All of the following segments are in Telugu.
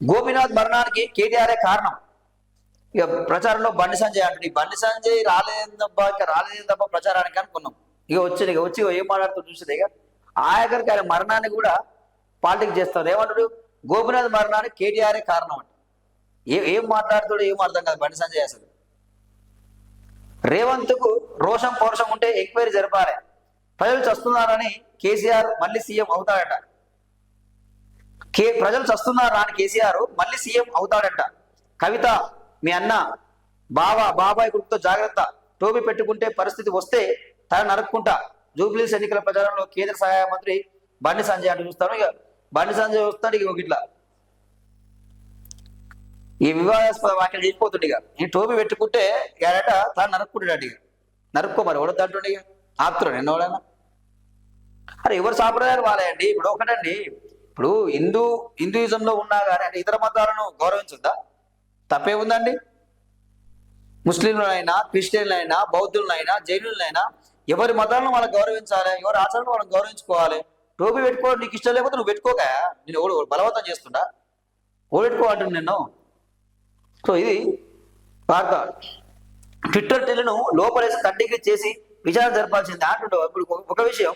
గోపినాథ్ మరణానికి కేటీఆర్ఏ కారణం. ఇక ప్రచారంలో బండి సంజయ్ అంటుంది బండి సంజయ్ రాలేదబ్బా ఇక రాలేదబ్బా ప్రచారానికి అనుకున్నాం. ఇక వచ్చింది ఇక వచ్చి ఇక ఏం మాట్లాడుతూ చూసింది? ఇక ఆయకరికి ఆయన మరణాన్ని కూడా పాలిటిక్స్ చేస్తారు ఏమంటాడు గోపినాథ్ మరణానికి కేటీఆరే కారణం అంట. ఏ ఏం మాట్లాడుతాడు ఏం అర్థం కాదు బండి సంజయ్ అసలు. రేవంత్కు రోషం పౌరుషం ఉంటే ఎంక్వైరీ జరపాలి. ప్రజలు చస్తున్నారని కేసీఆర్ మళ్ళీ సీఎం అవుతాడట. కే ప్రజలు చస్తున్నారా అని కేసీఆర్ మళ్ళీ సీఎం అవుతాడంట. కవిత మీ అన్న బావ బాబాయ్ కొడుకుతో జాగ్రత్త. టోపీ పెట్టుకుంటే పరిస్థితి వస్తే తన నరుక్కుంటా. జూబ్లీస్ ఎన్నికల ప్రచారంలో కేంద్ర సహాయ మంత్రి బండి సంజయ్ అంటూ చూస్తాను. ఇక బండి సంజయ్ వస్తాడు ఇక ఇట్లా. ఈ వివాదాస్పద వ్యాఖ్యలు చేసిపోతుండే ఇక ఈ టోపీ పెట్టుకుంటే ఏడట తాను నరుక్కుంటాడు ఇక నరుక్కో మరి ఎవడద్దు అంటుండే ఇక ఆపుతున్నాడు ఎన్నోడైనా అరే ఎవరు సాంప్రదాయాలు వాళ్ళండి ఇప్పుడు ఒకటండి. ఇప్పుడు హిందూ హిందూయిజంలో ఉన్నా కానీ అంటే ఇతర మతాలను గౌరవించుద్దా? తప్పే ఉందండి ముస్లింలైనా క్రిస్టియన్లైనా బౌద్ధులైనా జైనులైనా ఎవరి మతాలను వాళ్ళకి గౌరవించాలి ఎవరి ఆచరణను మనం గౌరవించుకోవాలి? టోపీ పెట్టుకోవడం నీకు ఇష్టం లేకపోతే నువ్వు పెట్టుకోక నేను ఓడి బలవంతం చేస్తుండా? ఓడెట్టుకో అంటుంది నిన్ను. సో ఇది వార్త. ట్విట్టర్ టెల్లును లోపలేసి తండ్రికి చేసి విచారణ జరపాల్సింది అంటుండవు ఇప్పుడు ఒక విషయం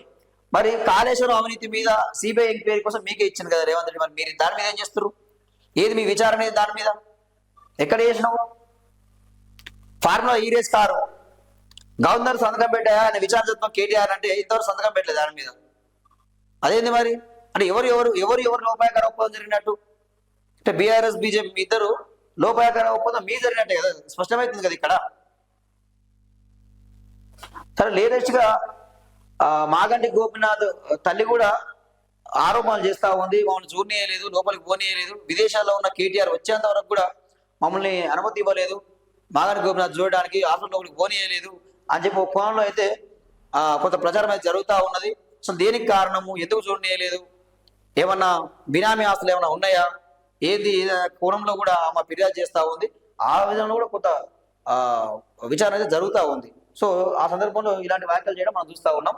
మరి కాళేశ్వరం అవినీతి మీద సిబిఐ ఎంక్వైరీ కోసం మీకే ఇచ్చింది కదా రేవంత్ రెడ్డి మరి మీరు దాని మీద ఏం చేస్తారు ఏది మీ విచారణ ఏది దాని మీద? ఎక్కడ చేసినావు? ఫార్ములా ఈ రేస్ కారు. గవర్నర్ సంతకం పెట్టాయా? ఆయన విచారణ కేటీఆర్ అంటే ఇంతవరకు సంతకం పెట్టలేదు దాని మీద. అదేంది మరి? అంటే ఎవరు ఎవరు ఎవరు ఎవరు లోపాయకర ఒప్పందం జరిగినట్టు? అంటే బీఆర్ఎస్ బీజేపీ మీ ఇద్దరు లోపాయకర ఒప్పందం మీ జరిగినట్టే కదా. స్పష్టమవుతుంది కదా ఇక్కడ. సరే లేటెస్ట్గా మాగంటి గోపినాథ్ తల్లి కూడా ఆరోపణలు చేస్తా ఉంది. మమ్మల్ని చూడనీయలేదు లోపలికి పోనీయలేదు. విదేశాల్లో ఉన్న కేటీఆర్ వచ్చేంత వరకు కూడా మమ్మల్ని అనుమతి ఇవ్వలేదు. మాగంటి గోపినాథ్ చూడడానికి హాస్పిటల్ లోపలికి పోనీయలేదు అని చెప్పి ఒక కోణంలో అయితే కొంత ప్రచారం అయితే జరుగుతూ ఉన్నది. అసలు దేనికి కారణము? ఎందుకు చూడనీయలేదు? ఏమన్నా బినామీ ఆస్తులు ఏమైనా ఉన్నాయా? ఏది కోణంలో కూడా ఆమె ఫిర్యాదు చేస్తూ ఉంది. ఆ విధంగా కూడా కొంత విచారణ అయితే జరుగుతూ ఉంది. సో ఆ సందర్భంలో ఇలాంటి వ్యాఖ్యలు చేయడం మనం చూస్తూ ఉన్నాం.